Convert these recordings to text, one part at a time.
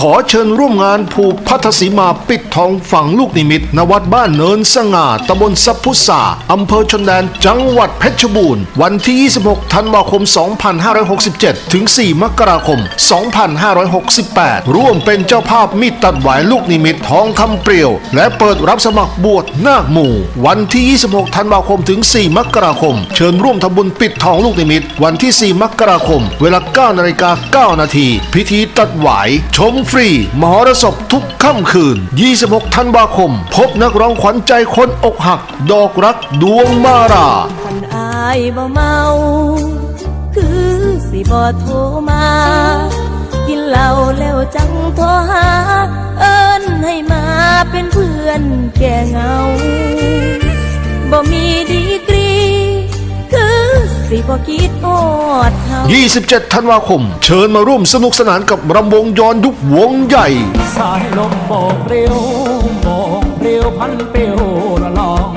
ขอเชิญร่วมงานผูกพัทสีมาปิดทองฝังลูกนิมิตณวัดบ้านเนินสง่าตำบลสัพพุษาอำเภอชนแดนจังหวัดเพชรบูรณ์ วันที่ 26 ธันวาคม 2567 ถึง 4 มกราคม 2568 ร่วมเป็นเจ้าภาพมีดตัดหวายลูกนิมิตทองคำเปรียว และเปิดรับสมัครบวชนาคหมู่ วันที่ 26 ธันวาคมถึง 4 มกราคม เชิญร่วมทำบุญปิดทองลูกนิมิต วันที่ 4 มกราคม เวลา 9นาฬิกา9นาทีพิธีตัดหวายชมฟรี มหรสพทุกค่ำคืน 26 ธันวาคม พบนักร้องขวัญใจคนอกหัก ดอกรักดวงมาราคนอายบ่เมา คือสิบ่โทรมา กินเหล้าแล้วจังโทรหา เอิ้นให้มาเป็นเพื่อนแก่เงาบ่มีดีกรี บ่คิดอดเขา27 ธันวาคม เชิญมาร่วมสนุกสนานกับรำวงย้อนยุควงใหญ่ สายลมโบกเรี้ยวโบกเปรี้ยวพันเปียวละลอง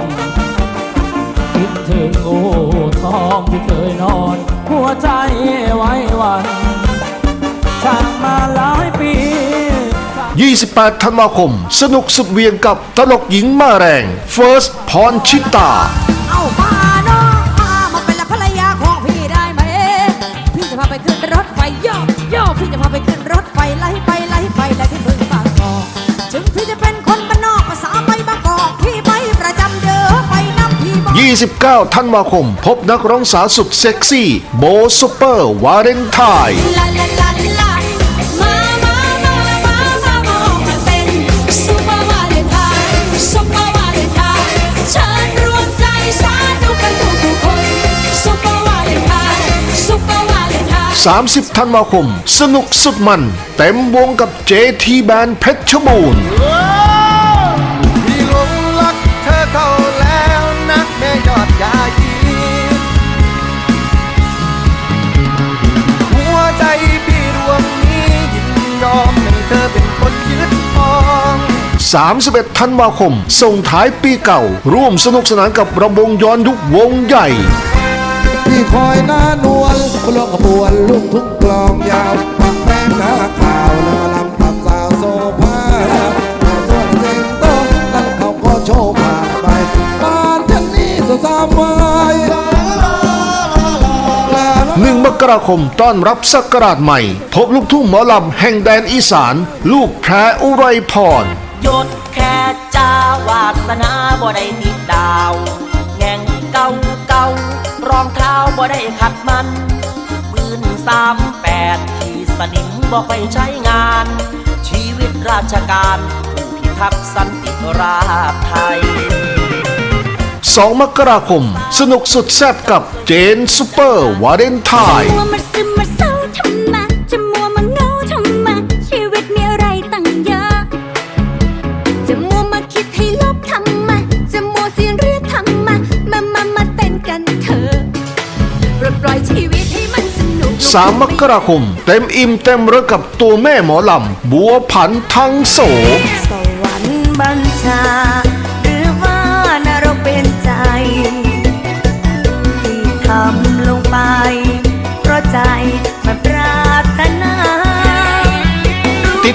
คิดถึงโอ้ทองที่เคยนอน หัวใจไว้วันจากมาหลายปี28 ธันวาคม สนุกสุดเวียงกับตลกหญิงมาแรง First พรชิตา 29 ธันวาคม พบนักร้องสาวสุดเซ็กซี่ โบซูเปอร์วาเลนไทน์30 ธันวาคม สนุกสุดมัน เต็มวงกับ JT Band เพชรบูรณ์ 31 ธันวาคม ส่งท้ายปีเก่า ร่วมสนุกสนานกับระบงย้อนยุควงใหญ่พี่คอยหน้านวลบลวงขบวนลูกทุ่งกลองยาวปักแป้งหน้าข่าวแล้วมาลำกับสาวโซภาส่วนเสียงโตนั้นเขาก็โชว์ผ่านไปบ้านฉันนี่สุดสามวัยหนึ่งมกราคมต้อนรับศักราชใหม่ พบลูกทุ่งหมอลำแห่งแดนอีสาน ลูกแพรอุไรพร ยศแค่จ้าวาสนาบ่ได้ติดดาวแง่งเก่าเก่ารองเท้าบ่ได้ขัดมันปืนสามแปดที่สนิมบ่ไปใช้งาน ชีวิตราชการผู้พิทักษ์สันติราษฎร์ไทย 2 มกราคม สนุกสุดแซ่บกับเจนซูเปอร์วาเลนไทน์ ดปล่อยชีวิตให้มันสนุก3มกราคม เต็มอิ่มเต็มระกับตัวแม่หมอลำ บัวผันทั้งโส สวรรค์บัญชา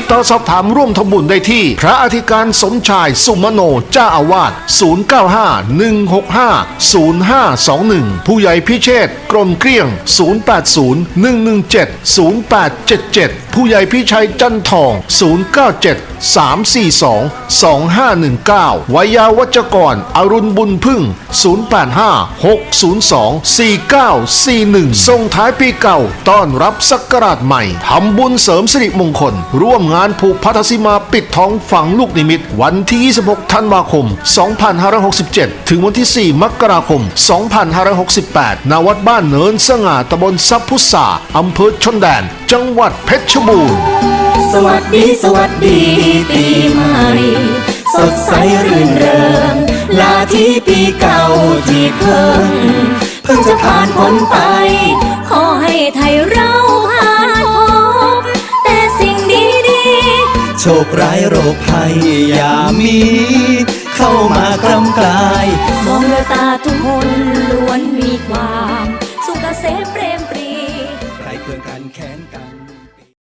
ติดต่อสอบถามร่วมทำบุญได้ที่ พระอธิการสมชายสุมโนเจ้าอาวาส095-165-0521 ผู้ใหญ่พิเชษกรมเกลี้ยง 080-117-0877 ผู้ใหญ่พิชัยจันทอง 097-342-2519 วยาวัจกร อรุณบุญพึ่ง 085-602-4941 ส่งท้ายปีเก่า ต้อนรับศักราชใหม่ ทำบุญเสริมสิริมงคล ร่วมงานานผูกพัทสิมาปิดท้องฝังลูกนิมิต วันที่ 26 ธันวาคม 2567 ถึงวันที่ 4 มกราคม 2568 ณ วัดบ้านเนินสง่าตำบลซับพุษาอำเภอชนแดน จังหวัดเพชรบูรณ์ สวัสดีสวัสดีปีใหม่สดใสรื่นเริงลาที่ปีเก่าที่เพิ่งเพิ่งจะผ่านพ้นไป ชคร้ายโรคภัยอย่ามี เข้ามากรำกลาย มองแววตาทุกคนล้วนมีความ สุขเกษมเปรมปรีใครเคืองกันแค้นกัน